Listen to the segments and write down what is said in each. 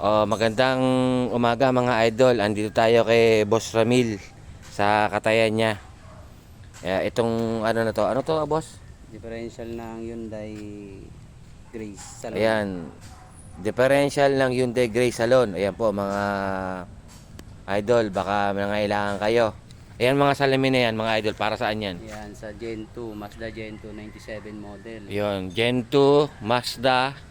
Oh, magandang umaga mga idol. Andito tayo kay Boss Ramil sa katayan niya. Eh, itong ano na to? Ano to, boss? Differential ng Hyundai Grace. Salon. Ayan. Differential ng Hyundai Grey Salon. Ayan po mga idol, baka nangailangan kayo. Ayan mga salamin na yan, mga idol, para saan yan? Yan, sa Gen 2, Mazda Gen 2 97 model. Yon, Gen 2, Mazda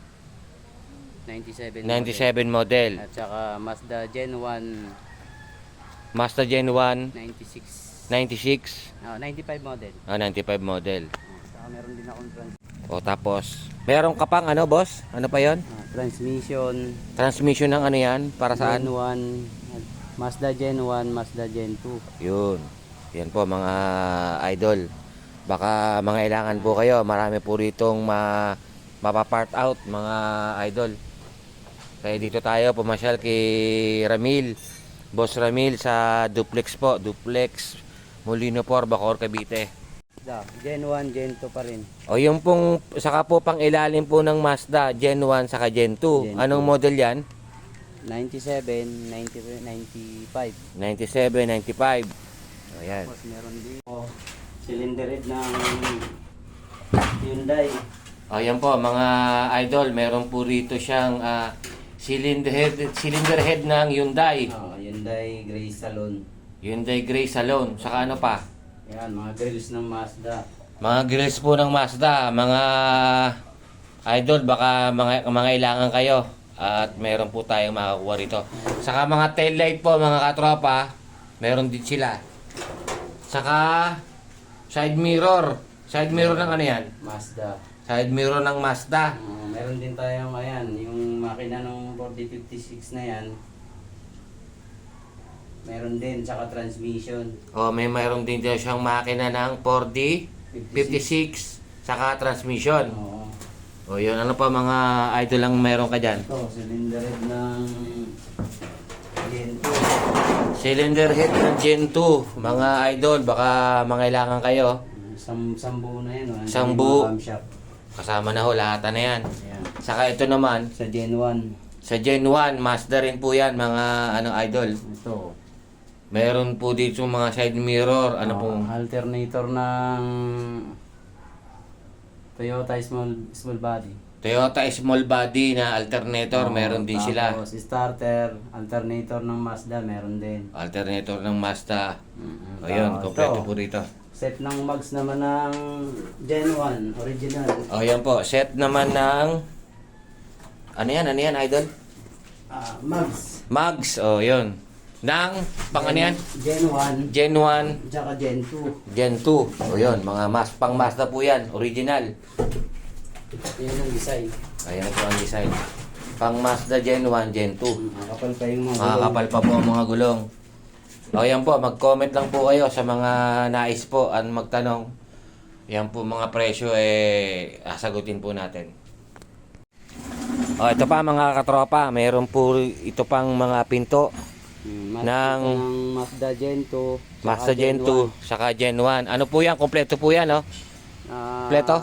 97 97 model. At saka Mazda Gen 1 Mazda Gen 1 96 96, ah 95 model. ah, 95 model. Ah, saka meron din akong trans O tapos, meron ka pang ano, boss? Ano pa yon? ah, transmission Transmission ng ano yan? Para saan? Gen 1 at Mazda Gen 1, Mazda Gen 2. Yun. Yan po mga idol. Baka mga ilangan po kayo. Marami po ritong ma mapapart out mga idol. Kaya dito tayo pumasyal kay Ramil. Boss Ramil sa Duplex po. Duplex Molino por Bacor, Cavite. Da, Gen 1, Gen 2 pa rin. O yung pong saka po pang ilalim po ng Mazda Gen 1 saka Gen 2. Gen Anong 2. model yan? 97, 90, 95. 97, 95. O yan. Tapos meron din oh, cylinder head ng Hyundai. O yan po mga idol, meron po rito siyang ah, cylinder head cylinder head ng Hyundai. Oh, Hyundai Grace Salon. Hyundai Grey Salon. Saka ano pa? Yan, mga grills ng Mazda. Mga grills po ng Mazda, mga idol, baka mga mga ilangan kayo at meron po tayong makakuha rito. Saka mga tail light po mga katropa, meron din sila. Saka side mirror. Side mirror ng ano yan? Mazda. Side mirror ng Mazda. Uh, meron din tayong, ayan, yung makina ng 4056 na yan. Meron din, tsaka transmission. O may mayroon din daw siyang makina ng 4D 56 saka transmission. Oo. O yun, ano pa mga idol lang meron ka dyan? Ito, cylinder head ng Gen 2. Cylinder head ng Gen 2. Mga idol, baka mangailangan kayo. Sam sambu na yan. oh. Sambu. Mga camshaft. Kasama na ho, lahat na yan. Ayan. Saka ito naman, Sa Gen 1. sa Gen 1, Mazda rin po yan, mga ano idol. Ito. Meron po dito mga side mirror, ano Oh, pong Alternator ng Toyota small small body. Toyota small body na alternator, meron din sila. Tapos starter, alternator ng Mazda, meron din. Alternator ng Mazda. Mm-mm. O yun, Tapos kompleto po rito. Set ng mags naman ng Gen 1, original. O yan po, set naman ng... Ano yan, ano yan, idol? Ah, mags. Mags, o yun. Nang, pang ano yan? Gen 1, Gen 1, tsaka Gen 2. Gen 2. O yun, mga mas, pang Mazda po yan, original. Yan ang design. Ayan po ang design. Pang Mazda Gen 1, Gen 2. Makakapal pa yung mga gulong. Makakapal pa po ang mga gulong. O yan po, mag-comment lang po kayo sa mga nais po at magtanong. Yan po mga presyo eh sasagutin po natin. O ito pa mga katropa, mayroon po ito pang mga pinto. Mm, ng- Mazda Gen 2. tsaka Mazda Gen 2, saka Gen 1. Ano po yan? Kompleto po yan, no? 1. Ah, Kompleto?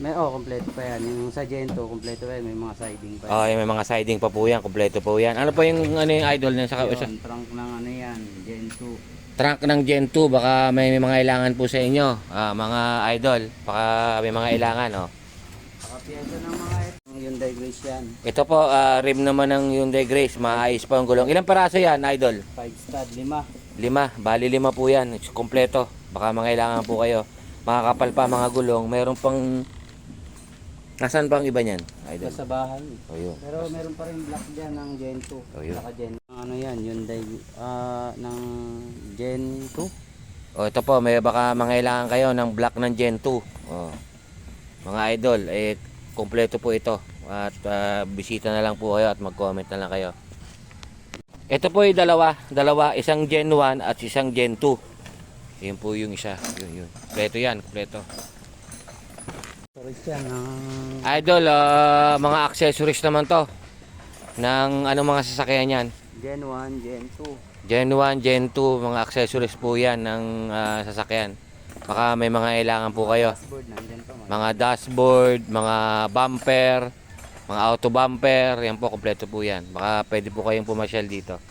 May, oh, kompleto pa yan. Yung sa Gen 2, kompleto pa yan. May mga siding pa yan. Oh, may mga siding pa po yan, kompleto po yan. Ano po yung ano yung idol niya sa Yun, trunk ng ano yan, Gen 2. trunk ng Gen 2 baka may, may mga ilangan po sa inyo ah, mga idol baka may mga ilangan oh. Nakapiyasa ng mga ito. Yung Hyundai Grace yan. ito po ah, rim naman ng Hyundai Grace maayos pa ang gulong ilang paraso yan idol 5 stud, 5. lima bali lima po yan kompleto baka mga ilangan po kayo makakapal pa mga gulong meron pang nasaan pa ang iba niyan idol Sa bahay. oh yun Pero meron pa rin black dyan ng Gen 2. Oh, yun. Saka Gen Ano yan, Hyundai ah, ng Gen 2. oh ito po may baka mga ilangan kayo ng black ng Gen 2 oh mga idol eh kompleto po ito at ah, bisita na lang po kayo at mag-comment na lang kayo Ito po yung dalawa, dalawa, isang Gen 1 at isang Gen 2. Yun po yung isa, yun yun. Kompleto yan, kompleto. Storage yan. ng Idol, ah, mga accessories naman to. Ng anong mga sasakyan yan? Gen 1, Gen 2. Gen 1, Gen 2, mga accessories po yan ng ah, sasakyan. Baka may mga kailangan po kayo. Mga dashboard, mga bumper, Mga auto bumper, yan po, kompleto po yan. Baka pwede po kayong pumasyal dito.